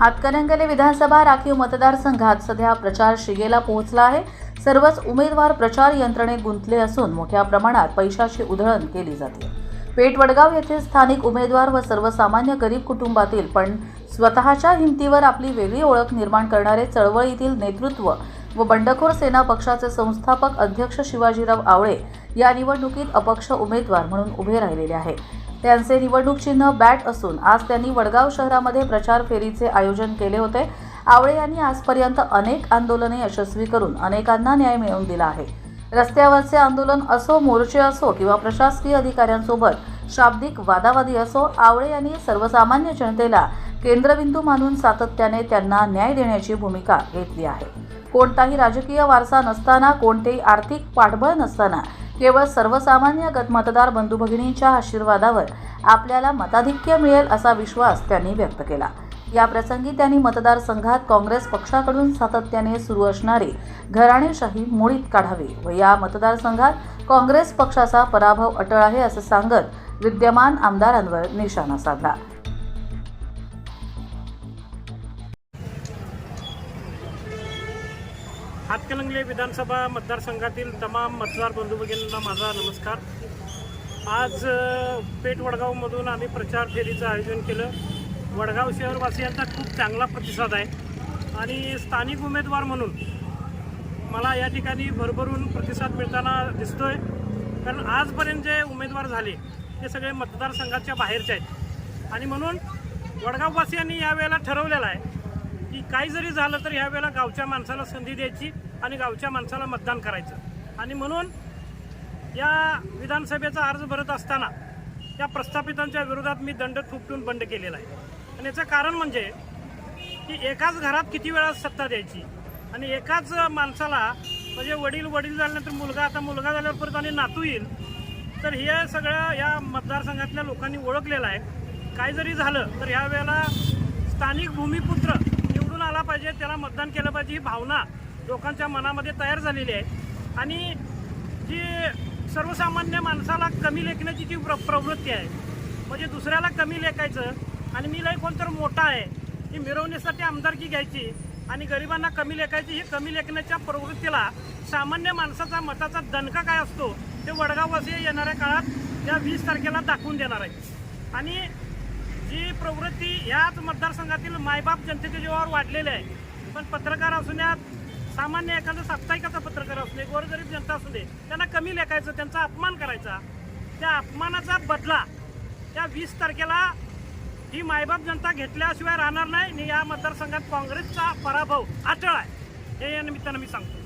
हातकणंगले विधानसभा राखीव मतदारसंघात सध्या प्रचार शिगेला पोहोचला आहे. सर्वच उमेदवार प्रचार यंत्रणेत गुंतले असून मोठ्या प्रमाणात पैशाची उधळण केली जाते. पेठवडगाव येथे येथील स्थानिक उमेदवार व सर्वसामान्य गरीब कुटुंबातील पण स्वतःच्या हिमतीवर आपली वेगळी ओळख निर्माण करणारे चळवळीतील नेतृत्व व बंडखोर सेना पक्षाचे संस्थापक अध्यक्ष शिवाजीराव आवळे या निवडणुकीत अपक्ष उमेदवार म्हणून उभे राहिलेले आहे. त्यांचे निवडणूक चिन्ह बॅट असून आज त्यांनी वडगाव शहरामध्ये प्रचार फेरीचे आयोजन केले होते. आवळे यांनी आजपर्यंत अनेक आंदोलने यशस्वी करून अनेकांना न्याय मिळवून दिला आहे. रस्त्यावरचे आंदोलन असो मोर्चे असो किंवा प्रशासकीय अधिकाऱ्यांसोबत शाब्दिक वादावादी असो आवळे यांनी सर्वसामान्य जनतेला केंद्रबिंदू मानून सातत्याने त्यांना न्याय देण्याची भूमिका घेतली आहे. कोणताही राजकीय वारसा नसताना कोणतेही आर्थिक पाठबळ नसताना केवळ सर्वसामान्यगत मतदार बंधू भगिनींच्या आशीर्वादावर आपल्याला मताधिक्य मिळेल असा विश्वास त्यांनी व्यक्त केला. या प्रसंगी त्यांनी मतदारसंघात काँग्रेस पक्षाकडून सातत्याने सुरू असणारी घराणेशाही मोडीत काढावी व या मतदारसंघात काँग्रेस पक्षाचा पराभव अटळ आहे असं सांगत विद्यमान आमदारांवर निशाणा साधला. हातकलंगले विधानसभा मतदारसंघातील तमाम मतदार बंधू भगिनींना माझा नमस्कार. आज पेठ वडगावमधून आम्ही प्रचार फेरीचं आयोजन केलं. वडगाव शहरवासियांचा खूप चांगला प्रतिसाद आहे. आणि स्थानिक उमेदवार म्हणून मला या ठिकाणी भरभरून प्रतिसाद मिळताना दिसतोय. कारण आजपर्यंत जे उमेदवार झाले ते सगळे मतदारसंघाच्या बाहेरचे आहेत. आणि म्हणून वडगाववासियांनी यावेळेला ठरवलेलं आहे की काही जरी झालं तर ह्यावेळेला गावच्या माणसाला संधी द्यायची आणि गावच्या माणसाला मतदान करायचं. आणि म्हणून या विधानसभेचा अर्ज भरत असताना या प्रस्थापितांच्या विरोधात मी दंड थुपटून बंड केलेला आहे. आणि याचं कारण म्हणजे की एकाच घरात किती वेळा सत्ता द्यायची आणि एकाच माणसाला म्हणजे वडील वडील झाल्यानंतर मुलगा आता मुलगा झाल्यावर परत आणि नातू येईल. तर हे सगळं या मतदारसंघातल्या लोकांनी ओळखलेलं आहे. काय जरी झालं तर ह्या वेळेला स्थानिक भूमिपुत्र आला पाहिजे त्याला मतदान केलं पाहिजे ही भावना लोकांच्या मनामध्ये तयार झालेली आहे. आणि जी सर्वसामान्य माणसाला कमी लेखण्याची जी प्र प्रवृत्ती आहे म्हणजे दुसऱ्याला कमी लेखायचं आणि मी लई कोणतर मोठा आहे ही मिरवण्यासाठी आमदारकी घ्यायची आणि गरिबांना कमी लेखायची ही कमी लेखण्याच्या प्रवृत्तीला सामान्य माणसाचा मताचा दणका काय असतो ते वडगाववासी येणाऱ्या काळात या वीस तारखेला दाखवून देणार आहे. आणि जी प्रवृत्ती याच मतदारसंघातील मायबाप जनतेच्या जीवावर वाढलेली आहे. पण पत्रकार असून सामान्य एखादा साप्ताहिकाचा पत्रकार असू दे गोरगरीब जनता असू दे त्यांना कमी लेखायचं त्यांचा अपमान करायचा. त्या अपमानाचा बदला त्या वीस तारखेला ही मायबाप जनता घेतल्याशिवाय राहणार नाही आणि या मतदारसंघात काँग्रेसचा पराभव अटळ आहे. हे या निमित्तानं मी सांगतो.